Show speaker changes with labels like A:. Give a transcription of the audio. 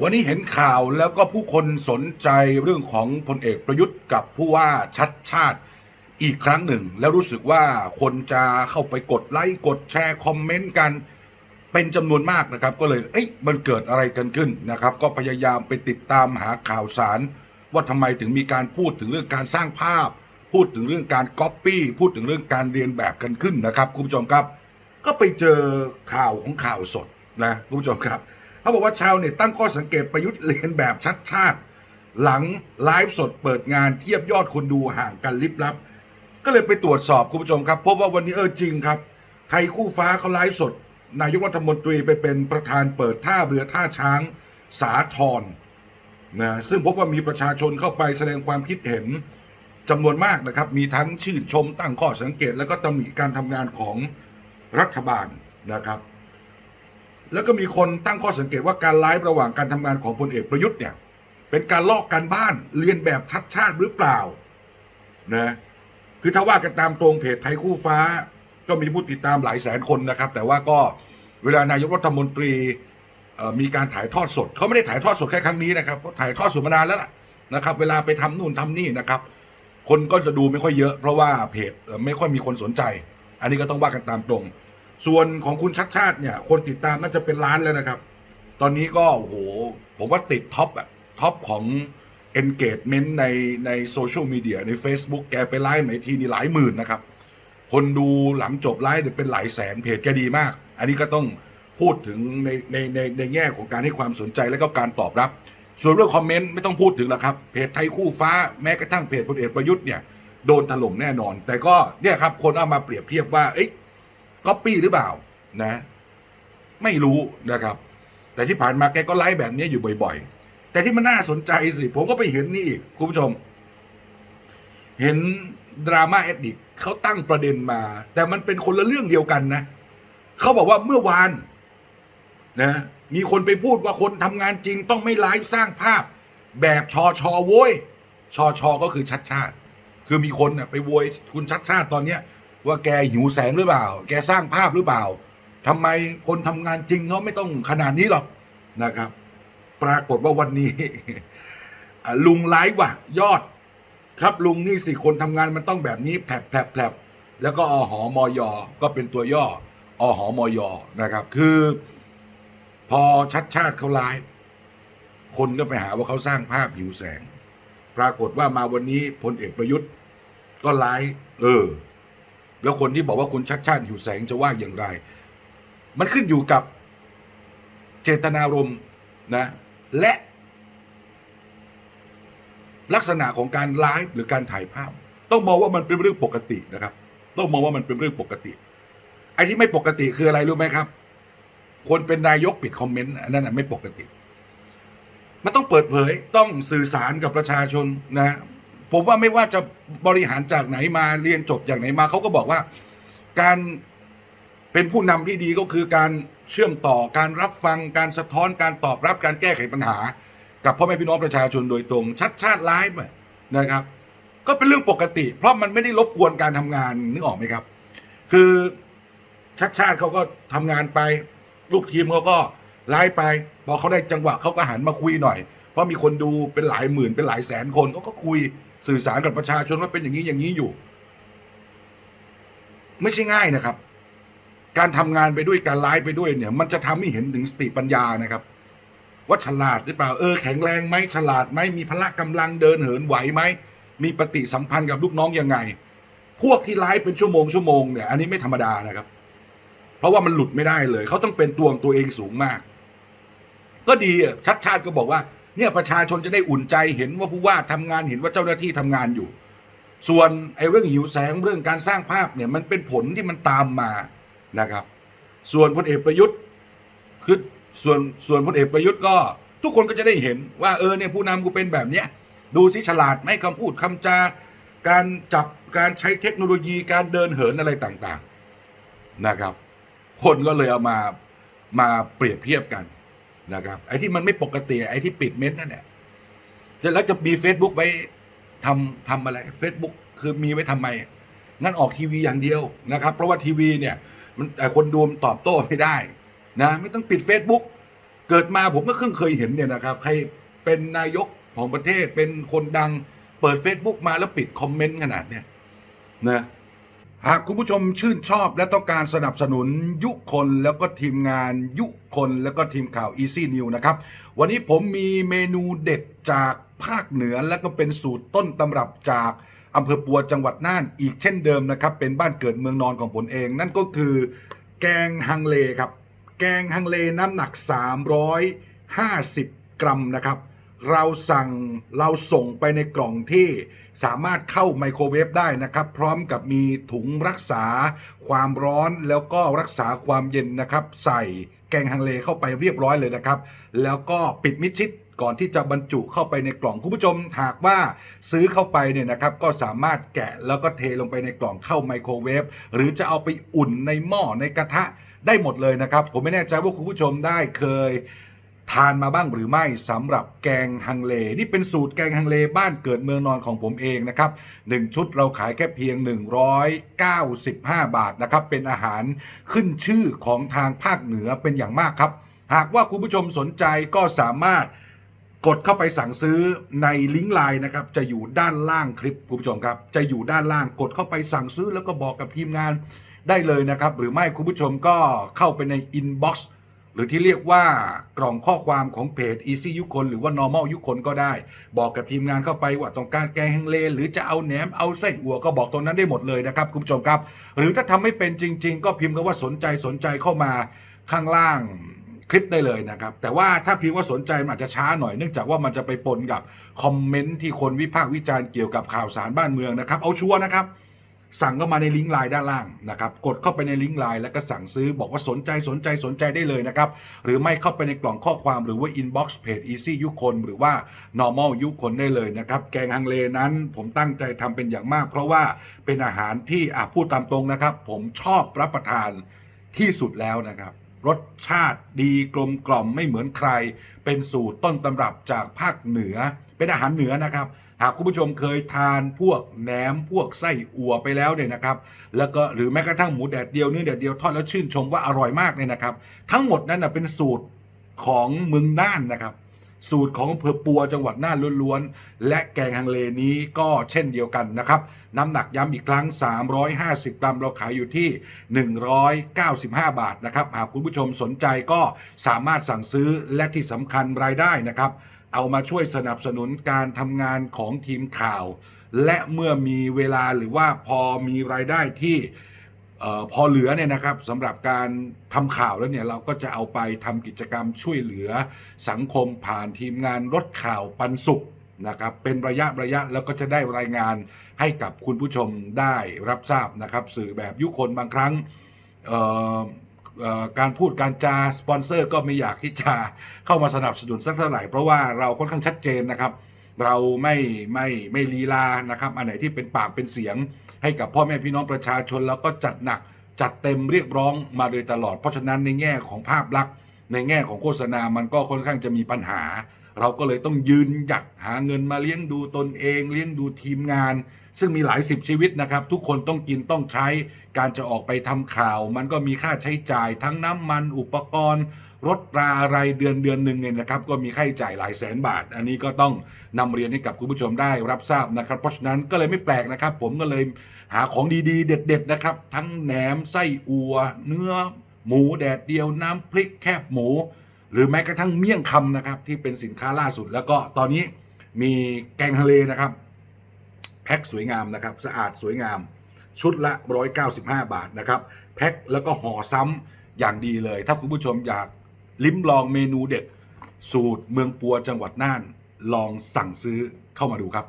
A: วันนี้เห็นข่าวแล้วก็ผู้คนสนใจเรื่องของพลเอกประยุทธ์กับผู้ว่าชัดชาติอีกครั้งหนึ่ง แล้วรู้สึกว่าคนจะเข้าไปกดไลค์กดแชร์คอมเมนต์กัน เป็นจำนวนมากนะครับ ก็เลยเอ๊ะมันเกิดอะไรกันขึ้นนะครับ ก็พยายามไปติดตามหาข่าวสาร ว่าทำไมถึงมีการพูดถึงเรื่องการสร้างภาพ พูดถึงเรื่องการก๊อปปี้พูดถึงเรื่องการเรียนแบบกันขึ้นนะครับคุณผู้ชมครับ ก็ไปเจอข่าวของข่าวสดนะคุณผู้ชมครับ เขาบอกว่าชาวเน็ตตั้งข้อสังเกตประยุทธ์เรียนแบบชัดชาติ หลังไลฟ์สดเปิดงานเทียบยอดคนดูห่างกันลิบลับ ก็เลยไปตรวจสอบคุณผู้ชมครับ พบว่าวันนี้เออจริงครับไทยคู่ฟ้าเขาไลฟ์สด นายกรัฐมนตรีไปเป็นประธานเปิดท่าเรือท่าช้างสาทรนะซึ่งพบว่ามีประชาชนเข้าไปแสดงความคิดเห็นจำนวนมากนะครับ มีทั้งชื่นชมตั้งข้อสังเกต แล้วก็ตำหนิการทำงานของรัฐบาลนะครับ แล้วก็มีคนตั้งข้อสังเกตว่าการไลฟ์ระหว่างการทำงานของพลเอกประยุทธ์เนี่ย เป็นการลอกการบ้านเรียนแบบชัดชาติหรือเปล่านะคือถ้าว่ากันตามตรงเพจไทยคู่ฟ้า ก็มีผู้ติดตามหลายแสนคนนะครับ แต่ว่าก็เวลานายกรัฐมนตรีมีการถ่ายทอดสดเขาไม่ได้ถ่ายทอดสดแค่ครั้งนี้นะครับเขาถ่ายทอดสดมานานแล้วล่ะนะครับ เวลาไปทำนู่นทำนี่นะครับ คนก็จะดูไม่ค่อยเยอะ เพราะว่าเพจไม่ค่อยมีคนสนใจ อันนี้ก็ต้องว่ากันตามตรง ส่วนของคุณชัดชาติเนี่ย คนติดตามน่าจะเป็นล้านแล้วนะครับ ตอนนี้ก็โอ้โหผมว่าติดท็อปอะท็อปของ engagement ในในโซเชียลมีเดียใน Facebook แกไปไลฟ์ไหมทีนี่หลายหมื่นนะครับ คนดูหลังจบไลฟ์เนี่ยเป็นหลายแสนเพจแกดีมาก อันนี้ก็ต้องพูดถึงในในในในแง่ของการให้ความสนใจและก็การตอบรับ ส่วนเรื่องคอมเมนต์ไม่ต้องพูดถึงแล้วครับเพจไทยคู่ฟ้าแม้กระทั่งเพจพลเอกประยุทธ์เนี่ยโดนถล่มแน่นอน แต่ก็เนี่ยครับคนเอามาเปรียบเทียบว่าเอ้ย ก๊อปปี้หรือเปล่านะ ไม่รู้นะครับ แต่ที่ผ่านมาแกก็ไลฟ์แบบนี้อยู่บ่อย ๆ แต่ที่มันน่าสนใจสิ ผมก็ไปเห็นนี่อีกคุณผู้ชม เห็นดราม่าเอดดิกเขาตั้งประเด็นมา แต่มันเป็นคนละเรื่องเดียวกันนะเขาบอกว่าเมื่อวาน นะ มีคนไปพูดว่าคนทำงานจริงต้องไม่ไลฟ์สร้างภาพ แบบชอชอโว้ยชอชอก็คือชัดชาติ คือมีคนนะไปโวยคุณชัดชาติตอนเนี้ย ว่าแกหิวแสงหรือเปล่า แกสร้างภาพหรือเปล่าทำไมคนทำงานจริงเขาไม่ต้องขนาดนี้หรอกนะครับ ปรากฏว่าวันนี้ลุงไลฟ์ว่ะ ยอด ครับลุงนี่สิคนทำงานมันต้องแบบนี้แผลบแผลบแผลบแล้วก็อหอมอยก็เป็นตัวย่ออหอมอยนะครับ คือ พอชัดชาติเขาไลฟ์คนก็ไปหาว่าเขาสร้างภาพหิวแสง ปรากฏว่ามาวันนี้พลเอกประยุทธ์ ก็ไลฟ์เออ แล้วคนที่บอกว่าคุณชัดชาติหิวแสงจะว่าอย่างไร มันขึ้นอยู่กับเจตนารมณ์นะและ ลักษณะของการไลฟ์หรือการถ่ายภาพ ต้องมองว่ามันเป็นเรื่องปกตินะครับ ต้องมองว่ามันเป็นเรื่องปกติ ไอ้ที่ไม่ปกติคืออะไรรู้ไหมครับ คนเป็นนายกปิดคอมเมนต์อันนั้นนะไม่ปกติมันต้องเปิดเผยต้องสื่อสารกับประชาชนนะ ผมว่าไม่ว่าจะบริหารจากไหนมาเรียนจบอย่างไหนมาเขาก็บอกว่า การเป็นผู้นำที่ดีก็คือการเชื่อมต่อการรับฟังการสะท้อนการตอบรับการแก้ไขปัญหา กับพ่อแม่พี่น้องประชาชนโดยตรง ชัดชาติไลฟ์นะครับ ก็เป็นเรื่องปกติ เพราะมันไม่ได้รบกวนการทำงานนึกออกไหมครับ คือชัดชาติเขาก็ทำงานไป ลูกทีมเขาก็ไลฟ์ไปพอเขาได้จังหวะเขาก็หันมาคุยหน่อย เพราะมีคนดูเป็นหลายหมื่นเป็นหลายแสนคนเขาก็คุย สื่อสารกับประชาชนว่าเป็นอย่างนี้อย่างนี้อยู่ ไม่ใช่ง่ายนะครับ การทำงานไปด้วยการไลฟ์ไปด้วยเนี่ย มันจะทำให้เห็นถึงสติปัญญานะครับ ว่าฉลาดหรือเปล่าเออแข็งแรงไหมฉลาดไหมมีพละกำลังเดินเหินไหวไหมมีปฏิสัมพันธ์กับลูกน้องยังไง พวกที่ไลฟ์เป็นชั่วโมงชั่วโมงเนี่ยอันนี้ไม่ธรรมดานะครับ เพราะว่ามันหลุดไม่ได้เลย เขาต้องเป็นตัวของตัวเองสูงมาก ก็ดีชัดชาติก็บอกว่า เนี่ยประชาชนจะได้อุ่นใจเห็นว่าผู้ว่าทำงานเห็นว่าเจ้าหน้าที่ทำงานอยู่ ส่วนไอ้เรื่องหิวแสงเรื่องการสร้างภาพเนี่ยมันเป็นผลที่มันตามมานะครับ ส่วนพลเอกประยุทธ์คือส่วนส่วนพลเอกประยุทธ์ก็ ทุกคนก็จะได้เห็นว่าเออเนี่ยผู้นำกูเป็นแบบเนี้ยดูสิฉลาดไหมคำพูดคำจาการจับการใช้เทคโนโลยีการเดินเหินอะไรต่างๆนะครับ คนก็เลยเอามามาเปรียบเทียบกัน นะครับ ไอ้ที่มันไม่ปกติ ไอ้ที่ปิดเม้นต์นั่นแหละแล้วจะมี Facebook ไว้ทำทำอะไร Facebook คือมีไว้ทำไม งั้นออกทีวีอย่างเดียวนะครับ เพราะว่าทีวีเนี่ยมันคนดูมันตอบโต้ไม่ได้นะ ไม่ต้องปิด Facebook เกิดมาผมก็เพิ่งเคยเห็นเนี่ยนะครับใครเป็นนายกของประเทศเป็นคนดัง เปิด Facebook มาแล้วปิดคอมเมนต์ขนาดเนี่ยนะ หากคุณผู้ชมชื่นชอบและต้องการสนับสนุนยุคนแล้วก็ทีมงานยุคนแล้วก็ทีมข่าว Easy New นะครับ วันนี้ผมมีเมนูเด็ดจากภาคเหนือและก็เป็นสูตรต้นตำรับจากอำเภอปัวจังหวัดน่านอีกเช่นเดิมนะครับ เป็นบ้านเกิดเมืองนอนของผมเอง นั่นก็คือแกงฮังเลครับ แกงฮังเลน้ำหนัก 350 กรัมนะครับ เราสั่งเราส่งไปในกล่องที่สามารถเข้าไมโครเวฟได้นะครับ พร้อมกับมีถุงรักษาความร้อนแล้วก็รักษาความเย็นนะครับ ใส่แกงฮังเลเข้าไปเรียบร้อยเลยนะครับ แล้วก็ปิดมิดชิดก่อนที่จะบรรจุเข้าไปในกล่องคุณผู้ชมหากว่าซื้อเข้าไปเนี่ยนะครับ ก็สามารถแกะแล้วก็เทลงไปในกล่องเข้าไมโครเวฟหรือจะเอาไปอุ่นในหม้อในกระทะได้หมดเลยนะครับ ผมไม่แน่ใจว่าคุณผู้ชมได้เคย ทานมาบ้างหรือไม่สำหรับแกงฮังเล นี่เป็นสูตรแกงฮังเลบ้านเกิดเมืองนอนของผมเองนะครับหนึ่งชุดเราขายแค่เพียง 195 บาทนะครับ เป็นอาหารขึ้นชื่อของทางภาคเหนือเป็นอย่างมากครับ หากว่าคุณผู้ชมสนใจก็สามารถกดเข้าไปสั่งซื้อในลิงก์ไลน์นะครับจะอยู่ด้านล่างคลิปคุณผู้ชมครับ จะอยู่ด้านล่างกดเข้าไปสั่งซื้อแล้วก็บอกกับทีมงานได้เลยนะครับ หรือไม่คุณผู้ชมก็เข้าไปในอินบ็อกซ์ หรือที่เรียกว่ากล่องข้อความของเพจ Easy ยุคนหรือว่า Normal ยุคนก็ได้ บอกกับทีมงานเข้าไปว่าต้องการแกงฮังเล หรือจะเอาแหนมเอาไส้อั่วก็บอกตรงนั้นได้หมดเลยนะครับคุณผู้ชมครับ หรือถ้าทำไม่เป็นจริง ๆ ก็พิมพ์คำว่าสนใจสนใจเข้ามาข้างล่างคลิปได้เลยนะครับ แต่ว่าถ้าพิมพ์ว่าสนใจมันอาจจะช้าหน่อยเนื่องจากว่ามันจะไปปนกับคอมเมนต์ที่คนวิพากษ์วิจารณ์เกี่ยวกับข่าวสารบ้านเมืองนะครับ เอาชัวร์นะครับ สั่งเข้ามาในลิงก์ไลน์ด้านล่างนะครับ กดเข้าไปในลิงก์ไลน์แล้วก็สั่งซื้อบอกว่าสนใจสนใจสนใจได้เลยนะครับ หรือไม่เข้าไปในกล่องข้อความหรือว่า inbox เพจ easy ยุคนหรือว่า normal ยุคนได้เลยนะครับ แกงฮังเลนั้นผมตั้งใจทำเป็นอย่างมาก เพราะว่าเป็นอาหารที่อะพูดตามตรงนะครับ ผมชอบรับประทานที่สุดแล้วนะครับรสชาติดีกลมกล่อมไม่เหมือนใคร เป็นสูตรต้นตำรับจากภาคเหนือ เป็นอาหารเหนือนะครับ หากคุณผู้ชมเคยทานพวกแหนมพวกไส้อั่วไปแล้วเนี่ยนะครับแล้วก็หรือแม้กระทั่งหมูแดดเดียวเนื้อแดดเดียวทอดแล้วชื่นชมว่าอร่อยมากเนี่ยนะครับ ทั้งหมดนั้นนะเป็นสูตรของเมืองน่านนะครับสูตรของอำเภอปัวจังหวัดน่านล้วนๆ และแกงฮังเลนี้ก็เช่นเดียวกันนะครับ น้ำหนักย้ำอีกครั้ง 350 กรัมเราขายอยู่ที่ 195 บาทนะครับ หากคุณผู้ชมสนใจก็สามารถสั่งซื้อและที่สำคัญรายได้นะครับ เอามาช่วยสนับสนุนการทำงานของทีมข่าว และเมื่อมีเวลาหรือว่าพอมีรายได้ที่พอเหลือเนี่ยนะครับสำหรับการทำข่าวแล้วเนี่ยเราก็จะเอาไปทำกิจกรรมช่วยเหลือสังคมผ่านทีมงานรถข่าวปันสุขนะครับเป็นระยะระยะแล้วก็จะได้รายงานให้กับคุณผู้ชมได้รับทราบนะครับ สื่อแบบยุคนบางครั้ง การพูดการจาสปอนเซอร์ก็ไม่อยากที่จะเข้ามาสนับสนุนสักเท่าไหร่ เพราะว่าเราค่อนข้างชัดเจนนะครับ เราไม่ไม่ไม่ลีลานะครับ อันไหนที่เป็นปากเป็นเสียง ให้กับพ่อแม่พี่น้องประชาชน แล้วก็จัดหนักจัดเต็มเรียกร้องมาโดยตลอด เพราะฉะนั้นในแง่ของภาพลักษณ์ ในแง่ของโฆษณามันก็ค่อนข้างจะมีปัญหา เราก็เลยต้องยืนหยัดหาเงินมาเลี้ยงดูตนเอง เลี้ยงดูทีมงาน ซึ่งมีหลายสิบชีวิตนะครับ ทุกคนต้องกินต้องใช้ การจะออกไปทำข่าว มันก็มีค่าใช้จ่ายทั้งน้ำมันอุปกรณ์รถราอะไรเดือนเดือนหนึ่งเนี่ยนะครับ ก็มีค่าใช้จ่ายหลายแสนบาท อันนี้ก็ต้องนำเรียนให้กับคุณผู้ชมได้รับทราบนะครับ เพราะฉะนั้นก็เลยไม่แปลกนะครับ ผมก็เลยหาของดีๆ เด็ด ๆ นะครับ ทั้งแหนมไส้อัว เนื้อ หมูแดดเดียวน้ำพริกแคบหมู หรือแม้กระทั่งเมี่ยงคำนะครับที่เป็นสินค้าล่าสุด แล้วก็ตอนนี้มีแกงทะเลนะครับ แพ็คสวยงามนะครับสะอาดสวยงาม ชุดละ 195 บาทนะครับแพ็คแล้วก็ห่อซ้ำอย่างดีเลย ถ้าคุณผู้ชมอยากลิ้มลองเมนูเด็ด สูตรเมืองปัวจังหวัดน่าน ลองสั่งซื้อเข้ามาดูครับ